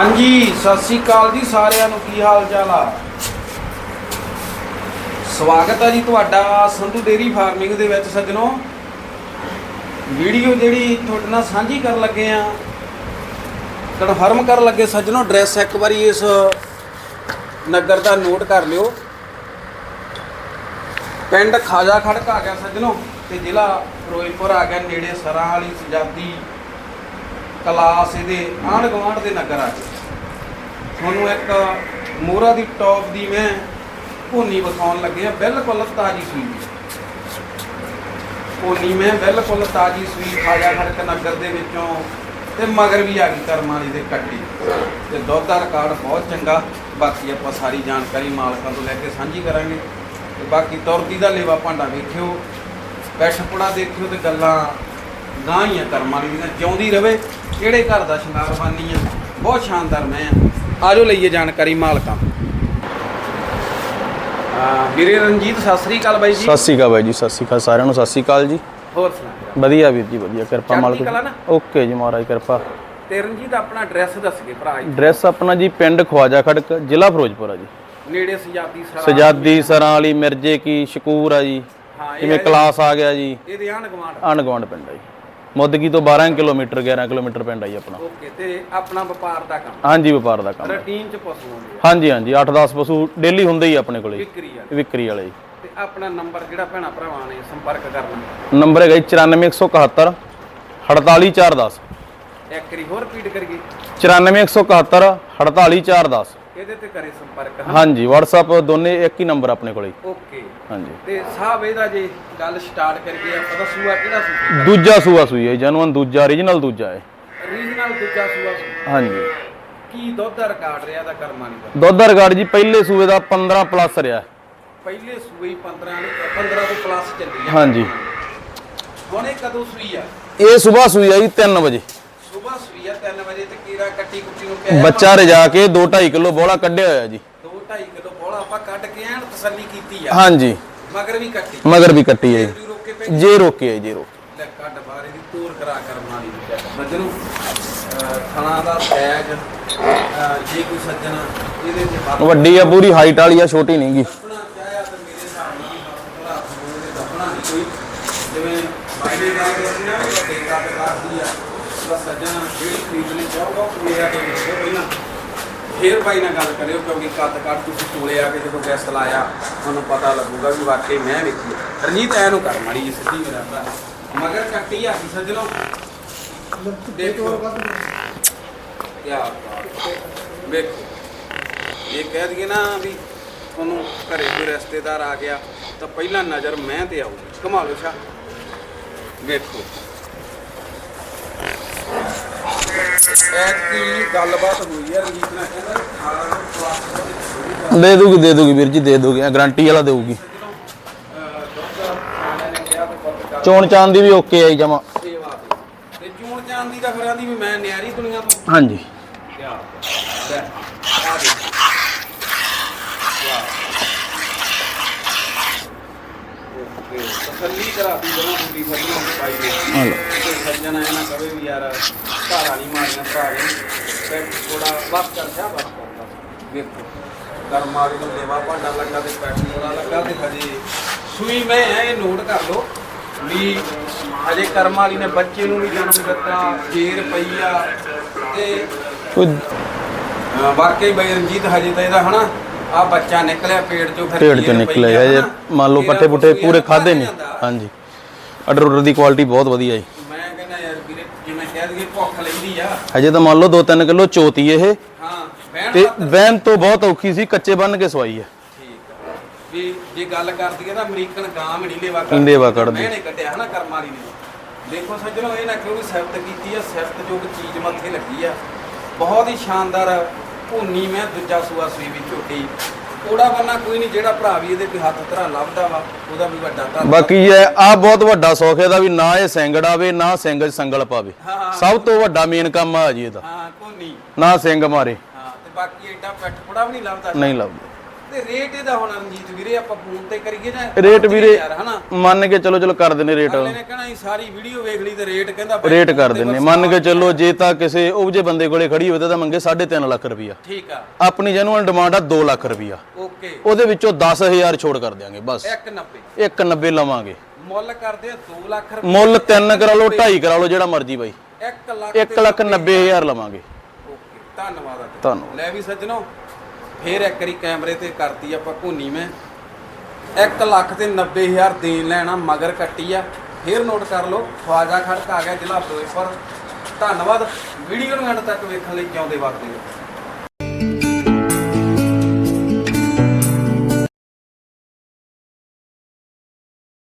ਹਾਂਜੀ, ਸਤਿ ਸ੍ਰੀ ਅਕਾਲ ਜੀ ਸਾਰਿਆਂ ਨੂੰ, ਕੀ ਹਾਲ ਚਾਲ ਆ? ਸਵਾਗਤ ਹੈ ਜੀ ਤੁਹਾਡਾ ਸੰਧੂ ਡੇਰੀ ਫਾਰਮਿੰਗ ਦੇ ਵਿੱਚ ਸੱਜਣੋ। ਵੀਡੀਓ ਜਿਹੜੀ ਤੁਹਾਡੇ ਨਾਲ ਸਾਂਝੀ ਕਰਨ ਲੱਗੇ ਆ, ਕਨਫਰਮ ਕਰਨ ਲੱਗੇ ਸੱਜਣੋ ਐਡਰੈਸ ਇੱਕ ਵਾਰੀ ਇਸ ਨਗਰ ਦਾ ਨੋਟ ਕਰ ਲਿਓ। ਪਿੰਡ ਖਾਜਾ ਖੜਕ ਆ ਗਿਆ ਸੱਜਣੋ, ਤੇ ਜ਼ਿਲ੍ਹਾ ਫਿਰੋਜ਼ਪੁਰ ਆ ਗਿਆ ਨੇੜੇ ਸਰਾਂ ਵਾਲੀ ਸਜਾਦੀ ਕਲਾਸ ਇਹਦੇ ਆਂਢ ਗੁਆਂਢ ਦੇ ਨਗਰ ਆ ਗਏ ਤੁਹਾਨੂੰ ਇੱਕ ਮੋਹਰਾ ਦੀ ਟੌਪ ਦੀ ਮੈਂ ਭੋਨੀ ਵਿਖਾਉਣ ਲੱਗੇ ਆ ਬਿਲਕੁਲ ਤਾਜੀ ਸੂਈ ਦੀ। ਮੈਂ ਬਿਲਕੁਲ ਤਾਜੀ ਸੂਈ ਖਾਜਾ ਖੜਕ ਨਗਰ ਦੇ ਵਿੱਚੋਂ ਤੇ ਮਗਰ ਵੀ ਆ ਗਈ ਕਰਮ ਵਾਲੀ ਦੇ ਕੱਟੀ। ਤੇ ਦੁੱਧ ਦਾ ਰਿਕਾਰਡ ਬਹੁਤ ਚੰਗਾ। ਬਾਕੀ ਆਪਾਂ ਸਾਰੀ ਜਾਣਕਾਰੀ ਮਾਲਕਾਂ ਤੋਂ ਲੈ ਕੇ ਸਾਂਝੀ ਕਰਾਂਗੇ। ਤੇ ਬਾਕੀ ਤੁਰਦੀ ਦਾ ਲੇਵਾ ਭਾਂਡਾ ਵੇਖਿਓ ਪੈਸ਼ਪੜਾ ਦੇਖਿਓ ਤੇ ਗੱਲਾਂ ਗਾਂ ਹੀ ਆ ਕਰਮ ਦੀਆਂ, ਜਿਉਂਦੀ ਰਵੇ। ਕਿਹੜੇ ਘਰ ਦਾ ਸ਼ਿੰਗਾਰ ਬਾਨੀ ਆ? ਬਹੁਤ ਸ਼ਾਨਦਾਰ ਮੈਂ ਆ। ਆਜੋ ਲਈਏ ਜਾਣਕਾਰੀ ਮਾਲਕਾਂ। ਆ ਵੀਰੇ ਰਣਜੀਤ ਸਤਿ ਸ੍ਰੀ ਅਕਾਲ ਬਾਈ ਜੀ। ਸਤਿ ਸ਼੍ਰੀ ਅਕਾਲ ਬਾਈ ਜੀ ਸਤਿ ਸ਼੍ਰੀ ਅਕਾਲ ਸਾਰਿਆਂ ਨੂੰ ਸਤਿ ਸ਼੍ਰੀ ਅਕਾਲ ਜੀ। ਹੋਰ ਸੁਣਾ ਵਧੀਆ ਵੀਰ ਜੀ ਵਧੀਆ ਕਿਰਪਾ ਚੜ੍ਹਦੀ ਮਾਲਕ ਕਲਾ ਨਾ? ਓਕੇ ਜੀ ਮਹਾਰਾਜ ਕਿਰਪਾ। ਤੇ ਰਣਜੀਤ ਆਪਣਾ ਐਡਰੈਸ ਦੱਸ ਕੇ ਭਰਾ ਜੀ। ਐਡਰੈਸ ਆਪਣਾ ਜੀ ਪਿੰਡ ਖਵਾਜਾ ਖੜਕ ਜ਼ਿਲ੍ਹਾ ਫਿਰੋਜ਼ਪੁਰ ਆ ਜੀ। ਨੇੜੇ ਸਜਾਦੀ ਸਰਾ ਸਜਾਦੀ ਸਰਾਂ ਵਾਲੀ ਮਿਰਜੇ ਕੀ ਸ਼ਕੂਰ ਆ ਜੀ। ਹਾਂ ਇਹ ਜਿਵੇਂ ਕਲਾਸ ਆ ਗਿਆ ਜੀ। ਇਹਦੇ ਆਂਢ ਗੁਆਂਢ ਪਿੰਡ ਆ ਜੀ। ਮੁੱਦਗੀ ਤੋਂ 12 ਕਿਲੋਮੀਟਰ 11 ਕਿਲੋਮੀਟਰ ਪਿੰਡ ਆ ਜੀ ਆਪਣਾ। ਓਕੇ ਤੇ ਆਪਣਾ ਵਪਾਰ ਦਾ ਕੰਮ? ਹਾਂਜੀ ਵਪਾਰ ਦਾ ਕੰਮ ਰੂਟੀਨ ਚ ਪਸ਼ੂ ਆ? ਹਾਂਜੀ ਹਾਂਜੀ 8-10 ਪਸ਼ੂ ਡੇਲੀ ਹੁੰਦੇ ਹੀ ਆਪਣੇ ਕੋਲੇ। ਵਿਕਰੀ ਆ ਵਿਕਰੀ ਵਾਲੇ ਜੀ। ਤੇ ਆਪਣਾ ਨੰਬਰ ਜਿਹੜਾ ਭੈਣਾ ਭਰਾਵਾਂ ਨੇ ਸੰਪਰਕ ਕਰਨਾ ਨੰਬਰ ਹੈਗਾ ਜੀ 94171 48410 ਇੱਕ ਵਾਰੀ ਹੋਰ ਰਿਪੀਟ ਕਰੀਏ। 94171 48410 ਇਹਦੇ ਤੇ ਕਰੇ ਸੰਪਰਕ ਹਾਂ ਹਾਂਜੀ WhatsApp ਦੋਨੇ ਇੱਕ ਹੀ ਨੰਬਰ ਆਪਣੇ ਕੋਲੇ। ਓਕੇ। ਹਾਂਜੀ। ਤੇ ਸਾਹਿਬ ਇਹਦਾ ਜੇ ਗੱਲ ਸਟਾਰਟ ਕਰੀਏ ਆਪਾਂ ਦਾ ਸੂਆ ਕਿਹੜਾ ਸੂਆ ਦੂਜਾ ਸੂਆ ਸੂਈ ਹੈ ਜਨੂਨ ਦੂਜਾ origignal ਦੂਜਾ ਹੈ। ਰੀਜਨਲ ਦੂਜਾ ਸੂਆ। ਹਾਂਜੀ। ਕੀ ਦੁੱਧ ਦਾ ਰਿਕਾਰਡ ਰਿਹਾ ਦਾ ਕਰਮਾਨੀ ਦਾ? ਦੁੱਧ ਦਾ ਰਿਕਾਰਡ ਜੀ ਪਹਿਲੇ ਸੂਏ ਦਾ 15 ਪਲੱਸ ਰਿਹਾ। ਪਹਿਲੇ ਹੀ 15 ਨੇ 15 ਤੋਂ ਪਲੱਸ ਚੱਲੀ ਆ ਹਾਂਜੀ। ਹੁਣ ਇਹ ਕਦੋਂ ਸੂਈ ਆ? ਇਹ ਸਵੇਰ ਸੂਈ ਆਈ 3 ਵਜੇ। ਸਵੇਰ ਸੂਈ ਆ 3 ਵਜੇ ਤੇ ਕੀੜਾ ਕੱਟੀ ਕੁੱਟੀ ਨੂੰ ਪਿਆ ਬੱਚਾ ਰਜਾ ਕੇ 2.5 ਕਿਲੋ ਬੋਲਾ ਕੱਢਿਆ ਹੋਇਆ ਜੀ। 2.5 ਕਿਲੋ ਬੋਲਾ ਆਪਾਂ ਕੱਢ ਕੇ ਐਨ ਤਸੱਲੀ ਕੀਤੀ ਆ। ਹਾਂਜੀ। ਮਗਰ ਵੀ ਕੱਟੀ। ਮਗਰ ਵੀ ਕੱਟੀ ਹੈ ਜੀ। ਜੇ ਰੋਕੇ ਹੈ ਜੀ ਰੋਕੇ। ਲੈ ਕੱਢ ਬਾਹਰ ਇਹਦੀ ਤੋਰ ਕਰਾ ਕਰਮਾਨੀ ਦੀ ਚੈੱਕ ਸੱਜਣੋ ਥਣਾ ਦਾ ਟੈਗ ਜੇ ਕੋਈ ਸੱਜਣ ਇਹਦੇ ਤੇ ਹੱਥ ਵੱਡੀ ਆ ਪੂਰੀ ਹਾਈਟ ਵਾਲੀ ਆ ਛੋਟੀ ਨਹੀਂ ਗੀ। ਨਾਲ ਨਾ ਆ। ਤਾਂ ਸੱਜਣ ਜਿਹੜੀ ਖਰੀਦਣੀ ਚਾਹੋਗਾ, ਉਹ ਮੇਰਾ ਤੋਂ ਦੇਖੋ ਪਹਿਲਾਂ। ਫੇਰ ਬਾਈ ਨਾਲ ਗੱਲ ਕਰਿਓ, ਕਿਉਂਕਿ ਕੱਦ ਕੱਦ ਤੁਸੀਂ ਕੋਲੇ ਆ ਕੇ ਜਦੋਂ ਗੈਸ ਲਾਇਆ, ਤੁਹਾਨੂੰ ਪਤਾ ਲੱਗੂਗਾ ਵੀ ਵਾਕਈ ਮੈਂ ਵੇਖੀ। ਆ। ਰਣਜੀਤ ਐ ਨੂੰ ਕਰ, ਮਾੜੀ ਜੀ ਸਿੱਧੀ ਮੇਰਾ ਭਰਾ ਮਗਰ ਕੱਟੀ ਆ ਸੀ ਸੱਜਣੋ ਦੇਖੋ। ਕੀ ਵੇਖੋ। ਇਹ ਕਹਿ ਦਈਏ ਨਾ ਵੀ ਤੁਹਾਨੂੰ ਘਰੇ ਕੋਈ ਰਿਸ਼ਤੇਦਾਰ ਆ ਗਿਆ, ਤਾਂ ਪਹਿਲਾਂ ਨਜ਼ਰ ਮੈਂ ਤੇ ਆਊ ਕਮਾ ਸ਼ਾ ਵੇਖੋ। ਐਤਕੀ ਗੱਲਬਾਤ ਹੋਈ ਹੈ ਰਣਜੀਤ ਨਾਲ ਕਹਿੰਦਾ ਵੀ ਖਾਣ ਨੂੰ ਪਲਾਸਟਿਕ ਦੇ ਜਿਹੀ ਦੇ ਦੂਗੀ ਦੇ ਦੂਗੀ ਵੀਰ ਜੀ ਦੇ ਦੂਗੀ। ਗਾਰੰਟੀ ਵਾਲਾ ਦੇਊਗੀ। ਅਹ, ਦੁੱਧ ਵਾਲਿਆਂ ਨੇ ਕਿਹਾ ਵੀ ਪੁੱਤ ਕਰ ਚੋਣ ਚਾਂਦ ਦੀ ਵੀ ਓਕੇ ਆਈ ਜਮਾ। ਸੇਵਾ ਤੇ ਜੂਣ ਚਾਂਦੀ ਦਾ ਫਿਰ ਆਂਦੀ ਵੀ ਮੈਂ ਨਿਆਰੀ ਦੁਨੀਆ ਤੋਂ। ਹਾਂਜੀ। ਕਿਆ ਲੈ ਆ ਦੇ ਵਾਹ ਓਕੇ ਤਸੱਲੀ ਕਰਾ ਦੀ ਜਨਾ ਹੁੰਦੀ ਸੱਜਣਾ ਪਾਈ ਦੇ ਹਾਂ ਲਓ। ਸੱਜਣਾ ਇਹ ਨਾ ਕਵੇ ਵੀ ਯਾਰ ਧਾਰਾ ਨਹੀਂ ਮਾਰੀਆਂ ਭਰਾ ਤੇ ਥੋੜਾ ਬਸ ਕਰ ਜਾ ਬਸ ਕਰ ਵੇਖੋ ਕਰਮ ਵਾਲੀ ਨੂੰ ਦੇਵਾ ਭਾਂਡਾ ਲੱਗਾ ਤੇ ਪੈਟ ਥੋੜਾ ਲੱਗਾ ਤੇ ਹਜੇ ਸੂਈ ਮੈਂ ਹੈ ਇਹ ਨੋਟ ਕਰ ਲਓ ਵੀ ਹਜੇ ਕਰਮ ਵਾਲੀ ਨੇ ਬੱਚੇ ਨੂੰ ਵੀ ਜਨਮ ਦਿੱਤਾ ਫੇਰ ਪਈ ਆ ਤੇ ਵਾਕਈ ਬਈ ਰਣਜੀਤ ਹਜੇ ਤਾਂ ਇਹਦਾ ਹਨਾ ਆ ਬੱਚਾ ਨਿਕਲਿਆ ਪੇਟ ਚੋਂ ਫਿਰ ਫੇਰ ਚੋਂ ਨਿਕਲੇ ਜੇ। ਮੰਨ ਲਓ ਪੱਠੇ ਪੁੱਠੇ ਪੂਰੇ ਖਾਦੇ ਨਹੀਂ। ਹਾਂਜੀ ਆਰਡਰ ਆਰਡਰ ਦੀ ਕੁਆਲਿਟੀ ਬਹੁਤ ਵਧੀਆ ਜੀ ਮੈਂ ਕਹਿੰਦਾ ਯਾਰ ਵੀਰੇ ਜਿਵੇਂ ਕਹਿ ਦਈਏ ਭੁੱਖ ਲੈਂਦੀ ਆ। ਹਜੇ ਤਾਂ ਮੰਨ ਲਓ 2-3 ਕਿਲੋ ਚੋਤੀ ਇਹ। ਹਾਂ ਤੇ ਵੈਨ ਤੋਂ ਬਹੁਤ ਔਖੀ ਸੀ ਕੱਚੇ ਬੰਨ ਕੇ ਸਵਾਈ ਹੈ ਠੀਕ ਆ। ਵੀ ਜੇ ਗੱਲ ਕਰਦੀ ਹੈ ਤਾਂ ਅਮਰੀਕਨ ਗਾਂ ਵੀ ਨਹੀਂ ਲੇਵਾ ਲੇਵਾ ਕੱਢਦੀ। ਮੈਂ ਨੇ ਕੱਢਿਆ ਹਨਾ ਕਰਮ ਵਾਲੀ ਨੇ। ਦੇਖੋ ਸੱਜਣੋ ਇਹ ਨਾ ਸਿਫਤ ਕੀਤੀ ਆ ਸਿਫਤ ਜੋ ਚੀਜ਼ ਮੱਥੇ ਲੱਗੀ ਆ। ਬਹੁਤ ਹੀ ਸ਼ਾਨਦਾਰ ਭੂਨੀ ਮੈਂ ਦੂਜਾ ਸੂਆ ਸੂਈ ਵੀ ਝੋਟੀ। ਕੋੜਾ ਬੰਨਾ ਕੋਈ ਨਹੀਂ ਜਿਹੜਾ ਭਰਾ ਵੀ ਇਹਦੇ ਕੋਈ ਹੱਥ ਧਰਾ ਲੱਭਦਾ ਵਾ ਉਹਦਾ ਵੀ ਵੱਡਾ ਧੰਨਵਾਦ। ਬਾਕੀ ਇਹ ਆ ਬਹੁਤ ਵੱਡਾ ਸੌਖ ਇਹਦਾ ਵੀ ਨਾ ਇਹ ਸਿੰਗੜ ਆਵੇ ਨਾ ਸਿੰਘ ਸੰਗਲ ਪਾਵੇ। ਹਾਂ। ਸਭ ਤੋਂ ਵੱਡਾ ਮੇਨ ਕੰਮ ਆ ਜੀ ਇਹਦਾ। ਹਾਂ ਕੋਨੀ ਨਾ ਸਿੰਘ ਮਾਰੇ। ਹਾਂ ਤੇ ਬਾਕੀ ਐਡਾ ਪੈਟ ਕੋੜਾ ਵੀ ਨਹੀਂ ਲੱਭਦਾ। ਨਹੀਂ ਲੱਭਦਾ। ਤੇ ਰੇਟ ਇਹਦਾ ਹੁਣ ਰਣਜੀਤ ਵੀਰੇ ਆਪਾਂ ਫੋਨ ਤੇ ਕਰੀਏ ਜਾਂ ਰੇਟ ਵੀਰੇ ਹਨਾ? ਮੰਨ ਕੇ ਚਲੋ ਚਲੋ ਕਰ ਦਿੰਨੇ ਰੇਟ ਅਗਲੇ ਨੇ ਕਹਿਣਾ ਅਸੀਂ ਸਾਰੀ ਵੀਡੀਓ ਵੇਖ ਲਈ ਤੇ ਰੇਟ ਕਹਿੰਦਾ ਰੇਟ ਕਰ phone ਤੇ ਦਿੰਨੇ ਬਸ ਮੰਨ ਕੇ ਚੱਲੋ ਜੇ ਤਾਂ ਕਿਸੇ ਉਹ ਜੇ ਬੰਦੇ ਕੋਲੇ ਖੜੀ ਹੋਵੇ ਤਾਂ ਇਹਦਾ ਮੰਗੇ 3.5 ਲੱਖ ਰੁਪਈਆ। ਠੀਕ ਆ। ਆਪਣੀ ਜੈਨੂਅਲ ਡਿਮਾਂਡ ਆ 2 ਲੱਖ ਰੁਪਈਆ। ਓਕੇ। ਉਹਦੇ ਵਿੱਚੋਂ 10000 ਛੋੜ ਕਰ ਦਿਆਂਗੇ ਬਸ। 190 190 ਲਵਾਂਗੇ। ਮੁੱਲ ਕਰਦੇ ਆ 2 ਲੱਖ ਰੁਪਏ ਮੁੱਲ 3 ਕਰਾ ਲਓ 2.5 ਕਰਾ ਲਓ ਜਿਹੜਾ ਮਰਜ਼ੀ ਬਾਈ। 1 ਲੱਖ 1 ਲੱਖ 90000 ਲਵਾਂਗੇ। ਓਕੇ ਧੰਨਵਾਦ ਆ ਤੁਹਾਨੂੰ ਲੈ ਵੀ ਸੱਜਣੋ। ਫੇਰ ਇੱਕ ਵਾਰੀ ਕੈਮਰੇ ਤੇ ਕਰਤੀ ਆਪਾਂ ਘੁੰਨੀ ਮੈਂ। 1 ਲੱਖ ਤੇ 90000 ਦੇਣ ਲੈਣਾ, ਮਗਰ ਕੱਟੀ ਆ। ਫੇਰ ਨੋਟ ਕਰ ਲਓ, ਖਵਾਜਾ ਖੜਕ ਆ ਗਿਆ ਜ਼ਿਲ੍ਹਾ ਫਿਰੋਜ਼ਪੁਰ। ਧੰਨਵਾਦ, ਵੀਡੀਓ ਨੂੰ ਐਂਡ ਤੱਕ ਵੇਖਣ ਲਈ ਜਿਉਂਦੇ ਵਰਦੇ ਰਹੋ।